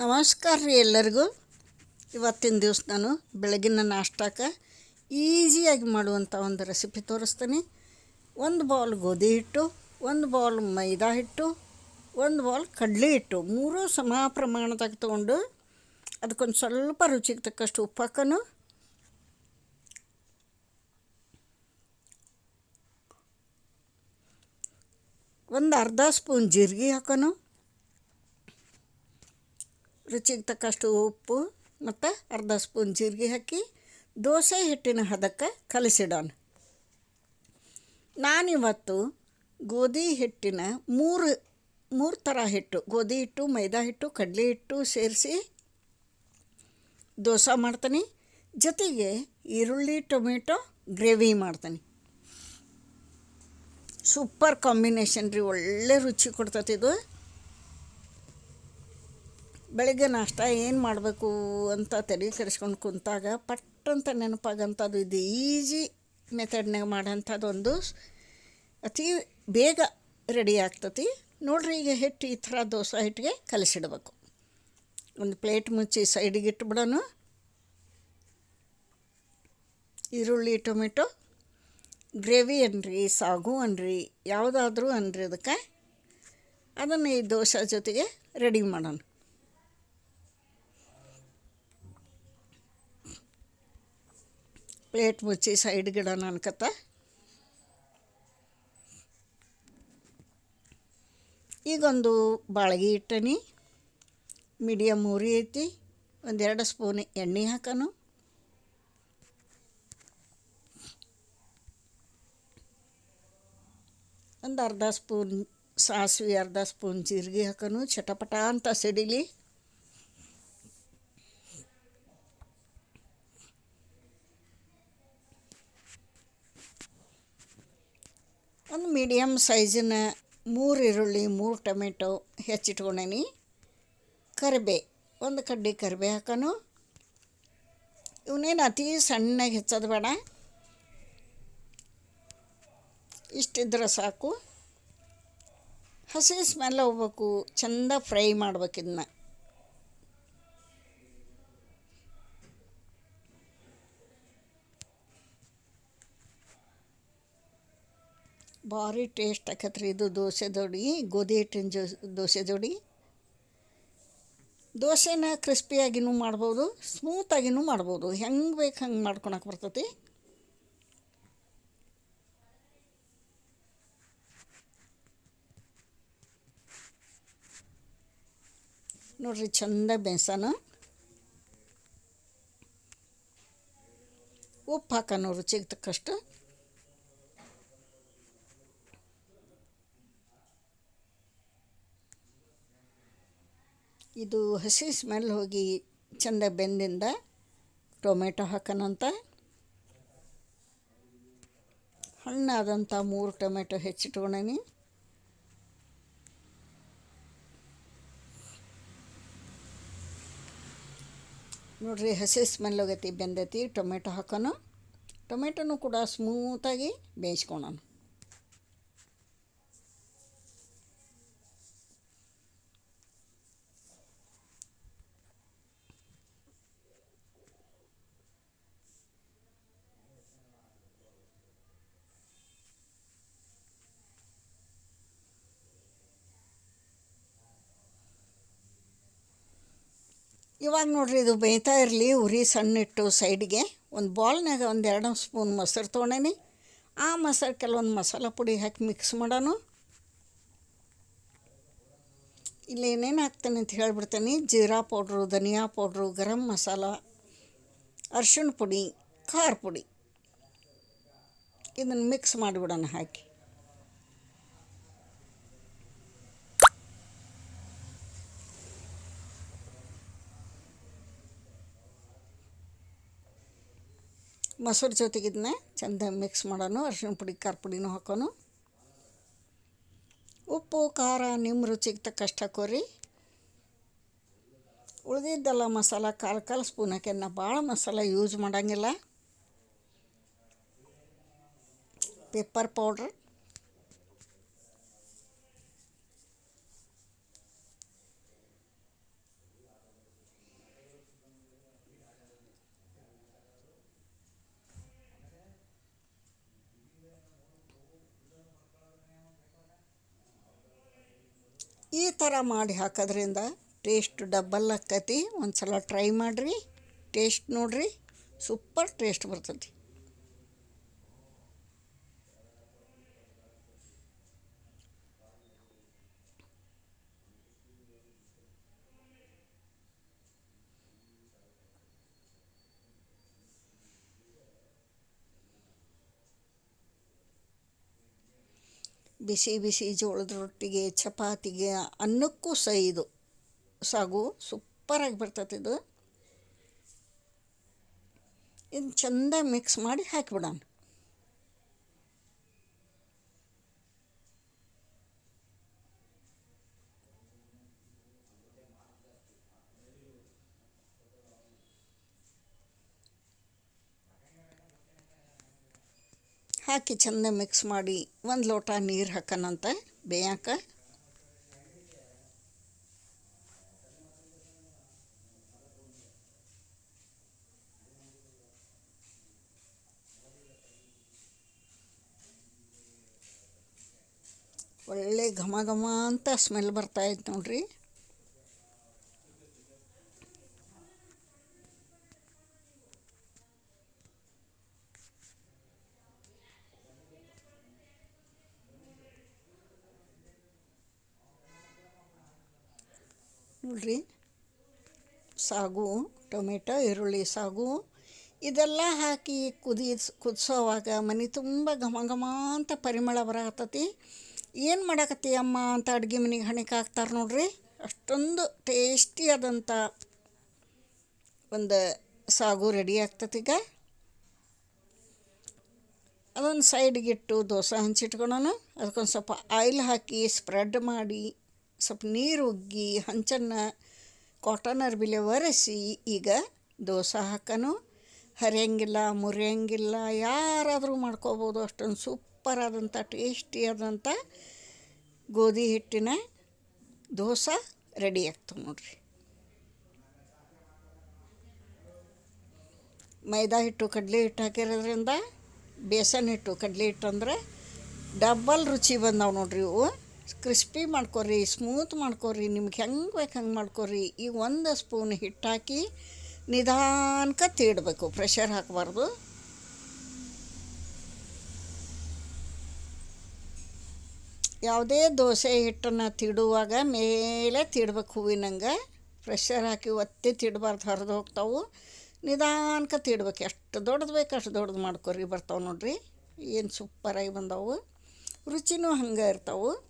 ನಮಸ್ಕಾರ ರೀ ಎಲ್ಲರಿಗೂ. ಇವತ್ತಿನ ದಿವಸ ನಾನು ಬೆಳಗಿನ ನಾಷ್ಟಕ್ಕೆ ಈಸಿಯಾಗಿ ಮಾಡುವಂಥ ಒಂದು ರೆಸಿಪಿ ತೋರಿಸ್ತೀನಿ. ಒಂದು ಬೌಲ್ ಗೋಧಿ ಹಿಟ್ಟು, ಒಂದು ಬೌಲ್ ಮೈದಾ ಹಿಟ್ಟು, ಒಂದು ಬೌಲ್ ಕಡಲೆ ಹಿಟ್ಟು ಮೂರೂ ಸಮ ಪ್ರಮಾಣದಾಗ ತೊಗೊಂಡು ಅದಕ್ಕೊಂದು ಸ್ವಲ್ಪ ರುಚಿಗೆ ತಕ್ಕಷ್ಟು ಉಪ್ಪಾಕನು ಒಂದು ಅರ್ಧ ಸ್ಪೂನ್ ಜೀರಿಗೆ ಹಾಕೋನು ರುಚಿಗೆ ತಕ್ಕಷ್ಟು ಉಪ್ಪು ಮತ್ತು ಅರ್ಧ ಸ್ಪೂನ್ ಜೀರಿಗೆ ಹಾಕಿ, ದೋಸೆ ಹಿಟ್ಟಿನ ಹದಕ್ಕೆ ಕಲಸಿಡೋಣ. ನಾನಿವತ್ತು ಗೋಧಿ ಹಿಟ್ಟಿನ ಮೂರು ಮೂರು ಥರ ಹಿಟ್ಟು, ಗೋಧಿ ಹಿಟ್ಟು, ಮೈದಾ ಹಿಟ್ಟು, ಕಡಲೆ ಹಿಟ್ಟು ಸೇರಿಸಿ ದೋಸೆ ಮಾಡ್ತೀನಿ. ಜೊತೆಗೆ ಈರುಳ್ಳಿ, ಟೊಮೆಟೊ, ಗ್ರೇವಿ ಮಾಡ್ತೀನಿ. ಸೂಪರ್ ಕಾಂಬಿನೇಷನ್ ರೀ, ಒಳ್ಳೆ ರುಚಿ ಕೊಡ್ತೈತಿ ಇದು. ಬೆಳಗ್ಗೆ ನಾಷ್ಟ ಏನು ಮಾಡಬೇಕು ಅಂತ ತಲೆ ಕೆಡಿಸ್ಕೊಂಡು ಕುಂತಾಗ ಪಟ್ಟಂತ ನೆನಪಾಗಂಥದ್ದು ಇದು ಈಜಿ ಮೆಥಡ್ನಾಗ ಮಾಡೋಂಥದ್ದು ಒಂದು ಅತಿ ಬೇಗ ರೆಡಿ ಆಗ್ತತಿ. ನೋಡ್ರಿ ಈಗ ಹಿಟ್ಟು ಈ ಥರ ದೋಸೆ ಹಿಟ್ಟಿಗೆ ಕಲಸಿಡ್ಬೇಕು. ಒಂದು ಪ್ಲೇಟ್ ಮುಚ್ಚಿ ಸೈಡಿಗೆ ಇಟ್ಬಿಡೋಣ ಈರುಳ್ಳಿ, ಟೊಮೆಟೊ, ಗ್ರೇವಿ ಅನ್ರಿ, ಸಾಗು ಅನ್ರಿ, ಯಾವುದಾದ್ರೂ ಅನ್ರಿ ಅದಕ್ಕೆ. ಅದನ್ನು ಈ ದೋಸೆ ಜೊತೆಗೆ ರೆಡಿ ಮಾಡೋಣ. ಪ್ಲೇಟ್ ಮುಚ್ಚಿ ಸೈಡ್ ಗಿಡನ ಅನ್ಕತ್ತ ಈಗೊಂದು ಬಾಳ್ಗಿ ಇಟ್ಟನಿ. ಮೀಡಿಯಮ್ ಉರಿ ಐತಿ. ಒಂದೆರಡು ಸ್ಪೂನ್ ಎಣ್ಣೆ ಹಾಕನು. ಒಂದು ಅರ್ಧ ಸ್ಪೂನ್ ಸಾಸಿವೆ, ಅರ್ಧ ಸ್ಪೂನ್ ಜೀರಿಗೆ ಹಾಕನು. ಚಟಪಟ ಅಂತ ಸಿಡಿಲಿ. ಒಂದು ಮೀಡಿಯಮ್ ಸೈಜಿನ ಮೂರು ಈರುಳ್ಳಿ, ಮೂರು ಟೊಮೆಟೊ ಹೆಚ್ಚಿಟ್ಕೊಂಡೇನಿ. ಕರಿಬೇ, ಒಂದು ಕಡ್ಡಿ ಕರಿಬೇ ಹಾಕೋನು. ಇವನೇನು ಅತಿ ಸಣ್ಣಗೆ ಹೆಚ್ಚೋದು ಬೇಡ. ಇಷ್ಟಿದ್ರೆ ಸಾಕು. ಹಸಿ ಸ್ಮೆಲ್ ಹೋಗ್ಬೇಕು, ಚಂದ ಫ್ರೈ ಮಾಡ್ಬೇಕು ಭಾರಿ ಟೇಸ್ಟ್ ಆಕತ್ರಿ ಇದು ದೋಸೆ ಜೋಡಿ, ಗೋಧಿ ಹಿಟ್ಟಿನ ಜೋ, ದೋಸೆ ಜೋಡಿ. ದೋಸೆನ ಕ್ರಿಸ್ಪಿಯಾಗಿನೂ ಮಾಡ್ಬೋದು ಸ್ಮೂತಾಗಿನೂ ಮಾಡ್ಬೋದು. ಹೆಂಗೆ ಬೇಕು ಹಂಗೆ ಮಾಡ್ಕೊಳಕ್ಕೆ ಬರ್ತೈತಿ. ನೋಡ್ರಿ ಚಂದ ಬೆಸನ. ಉಪ್ಪು ಹಾಕೋಣ ರುಚಿಗೆ ತಕ್ಕಷ್ಟು ಇದು ಹಸಿ ಸ್ಮೆಲ್ ಹೋಗಿ ಚಂದ ಬೆಂದಿಂದ ಟೊಮೆಟೊ ಹಾಕೋಣಂತ ಹಣ್ಣಾದಂಥ ಮೂರು ಟೊಮೆಟೊ ಹೆಚ್ಚಿಟ್ಕೊಂಡೀನಿ ನೋಡ್ರಿ ಹಸಿ ಸ್ಮೆಲ್ ಹೋಗೈತಿ ಬೆಂದೈತಿ, ಟೊಮೆಟೊ ಹಾಕೋಣ ಟೊಮೆಟೊನು ಕೂಡ ಸ್ಮೂತಾಗಿ ಬೇಯಿಸ್ಕೊಳೋಣ ಇವಾಗ ನೋಡ್ರಿ ಇದು ಬೇಯ್ತಾ ಇರಲಿ, ಉರಿ ಸಣ್ಣ ಇಟ್ಟು ಸೈಡ್ಗೆ. ಒಂದು ಬಾಲ್ನಾಗ ಒಂದು ಎರಡು ಸ್ಪೂನ್ ಮೊಸರು ತೊಗೊಂಡೇನಿ ಆ ಮೊಸರು ಕೆಲವೊಂದು ಮಸಾಲ ಪುಡಿ ಹಾಕಿ ಮಿಕ್ಸ್ ಮಾಡೋಣ ಇಲ್ಲಿ ಏನೇನು ಹಾಕ್ತೇನೆ ಅಂತ ಹೇಳಿಬಿಡ್ತೇನೆ. ಜೀರಾ ಪೌಡ್ರು, ಧನಿಯಾ ಪೌಡ್ರು, ಗರಂ ಮಸಾಲ, ಅರ್ಶಿಣ ಪುಡಿ, ಖಾರ ಪುಡಿ. ಇದನ್ನು ಮಿಕ್ಸ್ ಮಾಡಿಬಿಡೋಣ ಹಾಕಿ. ಮೊಸರು ಜೊತೆಗೆ ಇದನ್ನ ಚೆಂದ ಮಿಕ್ಸ್ ಮಾಡೋಣ ಅರ್ಶಿಣ ಪುಡಿ, ಖಾರ ಪುಡಿನೂ ಹಾಕೋನು. ಉಪ್ಪು, ಖಾರ ನಿಮ್ಮ ರುಚಿಗೆ ತಕ್ಕಷ್ಟು ಹಾಕೋರಿ. ಉಳಿದಿದ್ದೆಲ್ಲ ಮಸಾಲ, ಕಾಲು ಕಾಲು ಸ್ಪೂನ್ ಹಾಕಿ ನಾ ಭಾಳ ಮಸಾಲ ಯೂಸ್ ಮಾಡೋಂಗಿಲ್ಲ. ಪೆಪ್ಪರ್ ಪೌಡ್ರ್ ಈ ಥರ ಮಾಡಿ ಹಾಕೋದ್ರಿಂದ ಟೇಸ್ಟ್ ಡಬ್ಬಲ್ ಆಕತಿ ಒಂದು ಸಲ ಟ್ರೈ ಮಾಡಿರಿ ಟೇಸ್ಟ್ ನೋಡಿರಿ ಸೂಪರ್ ಟೇಸ್ಟ್ ಬರ್ತೈತಿ. ಬಿಸಿ ಬಿಸಿ ಜೋಳದ ರೊಟ್ಟಿಗೆ, ಚಪಾತಿಗೆ ಅನ್ನಕ್ಕೂ ಸಹ ಇದು. ಸಾಗು, ಸೂಪರಾಗಿ ಬರ್ತೈತೆ ಇದು. ಇದು ಚೆಂದ ಮಿಕ್ಸ್ ಮಾಡಿ ಹಾಕಿಬಿಡೋಣ. ಹಾಕಿ ಚೆಂದ ಮಿಕ್ಸ್ ಮಾಡಿ ಒಂದು ಲೋಟ ನೀರು ಹಾಕೋಣಂತ ಬೇಯಾಕ. ಒಳ್ಳೆ ಘಮ ಘಮ ಅಂತ ಸ್ಮೆಲ್ ಬರ್ತಾಯಿತ್ತು ನೋಡ್ರಿ. ನೋಡ್ರಿ ಸಾಗು, ಟೊಮೆಟೊ, ಈರುಳ್ಳಿ, ಸಾಗು, ಇದೆಲ್ಲ ಹಾಕಿ ಕುದಿ, ಕುದಿಸೋವಾಗ ಮನೆ ತುಂಬ ಘಮ ಘಮ ಅಂತ ಪರಿಮಳ ಬರಕತ್ತತಿ ಏನು ಮಾಡಕತ್ತಿ ಅಮ್ಮ ಅಂತ ಅಡುಗೆ ಮನೆಗೆ ಹಣಕ್ಕೆ ಹಾಕ್ತಾರೆ ನೋಡ್ರಿ. ಅಷ್ಟೊಂದು ಟೇಸ್ಟಿಯಾದಂಥ ಒಂದು ಸಾಗು ರೆಡಿ ಆಗ್ತತೀಗ ಅದೊಂದು ಸೈಡ್ಗಿಟ್ಟು ದೋಸೆ ಹಂಚಿಟ್ಕೊಳೋಣ. ಅದಕ್ಕೊಂದು ಸ್ವಲ್ಪ ಆಯಿಲ್ ಹಾಕಿ ಸ್ಪ್ರೆಡ್ ಮಾಡಿ ಸ್ವಲ್ಪ ನೀರು ಉಗ್ಗಿ ಹಂಚನ್ನು ಕಾಟನ್ ಅರ್ಬಿಲೆ ಒರೆಸಿ ಈಗ ದೋಸೆ ಹಾಕನು. ಹರಿಯಂಗಿಲ್ಲ, ಮುರಿಯಂಗಿಲ್ಲ, ಯಾರಾದರೂ ಮಾಡ್ಕೋಬೋದು ಅಷ್ಟೊಂದು ಸೂಪರಾದಂಥ, ಟೇಸ್ಟಿಯಾದಂಥ ಗೋಧಿ ಹಿಟ್ಟಿನ ದೋಸೆ ರೆಡಿ ಆಗ್ತವೆ ನೋಡ್ರಿ. ಮೈದಾ ಹಿಟ್ಟು, ಕಡಲೆ ಹಿಟ್ಟು ಹಾಕಿರೋದ್ರಿಂದ, ಬೇಸನ್ ಹಿಟ್ಟು, ಕಡಲೆ ಹಿಟ್ಟು ಅಂದರೆ ಡಬ್ಬಲ್ ರುಚಿ ಬಂದಾವೆ ನೋಡ್ರಿ ಇವು. ಕ್ರಿಸ್ಪಿ ಮಾಡ್ಕೊರಿ ಸ್ಮೂತ್ ಮಾಡ್ಕೊರಿ ನಿಮ್ಗೆ ಹೆಂಗೆ ಬೇಕು ಹಂಗೆ ಮಾಡ್ಕೊರಿ ಈ ಒಂದು ಸ್ಪೂನ್ ಹಿಟ್ಟು ಹಾಕಿ ನಿಧಾನಕ್ಕೆ ತೀಡಬೇಕು ಪ್ರೆಷರ್ ಹಾಕಬಾರ್ದು. ಯಾವುದೇ ದೋಸೆ ಹಿಟ್ಟನ್ನು ತಿಡುವಾಗ ಮೇಲೆ ತಿಡ್ಬೇಕು ಹೂವಿನಂಗೆ. ಪ್ರೆಷರ್ ಹಾಕಿ ಒತ್ತಿ ತಿಡಬಾರ್ದು, ಹರಿದು ಹೋಗ್ತಾವು. ನಿಧಾನಕ್ಕೆ ತಿಡ್ಬೇಕು, ಎಷ್ಟು ದೊಡ್ಡದು ಬೇಕು ಅಷ್ಟು ದೊಡ್ಡದು ಮಾಡ್ಕೊರಿ ಬರ್ತಾವೆ ನೋಡ್ರಿ. ಏನು ಸೂಪರಾಗಿ ಬಂದವು. ರುಚಿನೂ ಹಂಗೆ ಇರ್ತಾವೆ.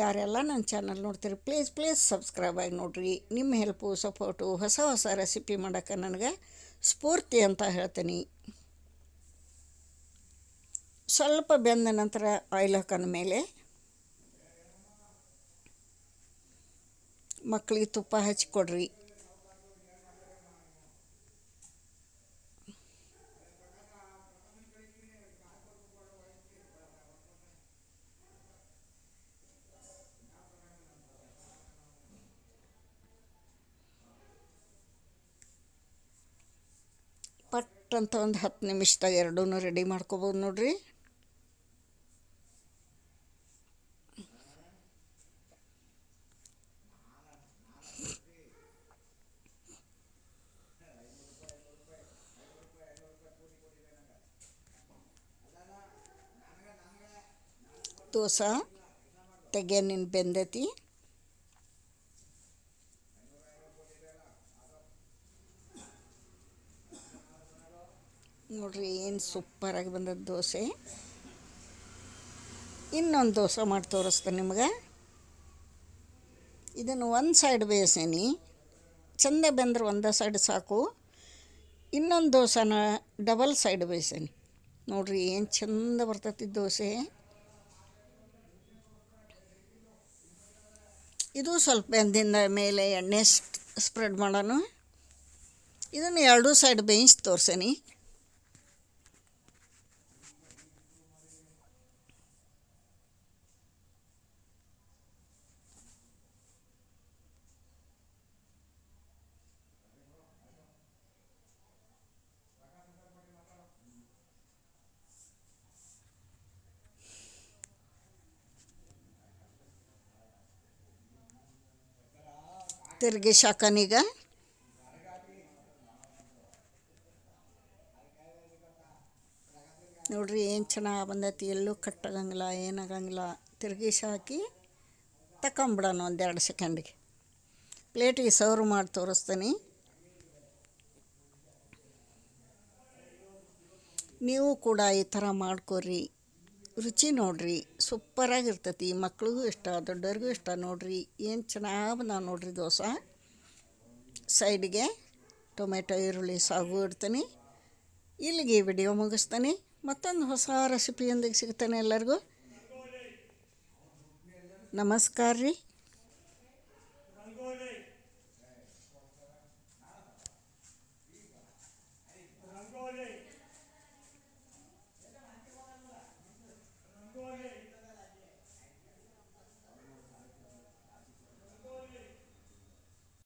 ಯಾರೆಲ್ಲ ನನ್ನ ಚಾನಲ್ ನೋಡ್ತೀರಿ ಪ್ಲೀಸ್ ಪ್ಲೀಸ್ ಸಬ್ಸ್ಕ್ರೈಬ್ ಆಗಿ ನೋಡಿರಿ. ನಿಮ್ಮ ಹೆಲ್ಪು ಸಪೋರ್ಟು ಹೊಸ ಹೊಸ ರೆಸಿಪಿ ಮಾಡೋಕ್ಕೆ ನನಗೆ ಸ್ಫೂರ್ತಿ ಅಂತ ಹೇಳ್ತೀನಿ. ಸ್ವಲ್ಪ ಬೆಂದ ನಂತರ ಆಯಿಲ್ ಹಾಕೋನ ಮೇಲೆ ಮಕ್ಕಳಿಗೆ ತುಪ್ಪ ಹಚ್ಕೊಡ್ರಿ ಪಟ್ ಅಂತ ಒಂದು ಹತ್ತು ನಿಮಿಷದಾಗ ಎರಡೂ ರೆಡಿ ಮಾಡ್ಕೊಬೋದು ನೋಡ್ರಿ. ದೋಸೆ ತೆಗೆನಿನ್ ಬೆಂದೈತಿ. ನೋಡ್ರಿ, ಏನು ಸೂಪರಾಗಿ ಬಂದದ್ದು ದೋಸೆ. ಇನ್ನೊಂದು ದೋಸೆ ಮಾಡಿ ತೋರಿಸ್ತೇನೆ ನಿಮ್ಗೆ. ಇದನ್ನು ಒಂದು ಸೈಡ್ ಬೇಯಿಸೀನಿ. ಚಂದ ಬೆಂದ್ರೆ ಒಂದೇ ಸೈಡ್ ಸಾಕು. ಇನ್ನೊಂದು ದೋಸೆನ ಡಬಲ್ ಸೈಡ್ ಬೇಯಿಸೇನಿ. ನೋಡ್ರಿ, ಏನು ಚಂದ ಬರ್ತೈತಿ ದೋಸೆ. ಇದು ಸ್ವಲ್ಪ ಬೆಂದಿಂದ ಮೇಲೆ ಎಣ್ಣೆ ಸ್ಪ್ರೆಡ್ ಮಾಡೋಣ. ಇದನ್ನು ಎರಡೂ ಸೈಡ್ ಬೇಯಿಸಿ ತೋರ್ಸೇನಿ. ತಿರುಗಿ ಶಾಖನೀಗ. ನೋಡ್ರಿ ಏನು ಚೆನ್ನಾಗಿ ಬಂದೈತಿ, ಎಲ್ಲೂ ಕಟ್ಟಾಗಂಗಿಲ್ಲ, ಏನಾಗಂಗಿಲ್ಲ. ತಿರುಗಿಸಿ ಹಾಕಿ ತಗೊಂಬಿಡೋಣ ಒಂದೆರಡು ಸೆಕೆಂಡಿಗೆ ಪ್ಲೇಟಿಗೆ ಸರ್ವ್ ಮಾಡಿ ತೋರಿಸ್ತೀನಿ. ನೀವು ಕೂಡ ಈ ಥರ ಮಾಡ್ಕೊರಿ. ರುಚಿ ನೋಡ್ರಿ. ಸೂಪರಾಗಿರ್ತೈತಿ. ಮಕ್ಳಿಗೂ ಇಷ್ಟ, ದೊಡ್ಡವ್ರಿಗೂ ಇಷ್ಟ. ನೋಡ್ರಿ, ಏನು ಚೆನ್ನಾಗಿ ನಾವು ನೋಡ್ರಿ ದೋಸೆ. ಸೈಡ್ಗೆ ಟೊಮೆಟೊ, ಈರುಳ್ಳಿ ಸಾಗು ಇಡ್ತೀನಿ. ಇಲ್ಲಿಗೆ ವಿಡಿಯೋ ಮುಗಿಸ್ತೀನಿ. ಮತ್ತೊಂದು ಹೊಸ ರೆಸಿಪಿಯೊಂದಿಗೆ ಸಿಗ್ತಾನೆ ಎಲ್ಲರಿಗೂ. ನಮಸ್ಕಾರ ರೀ.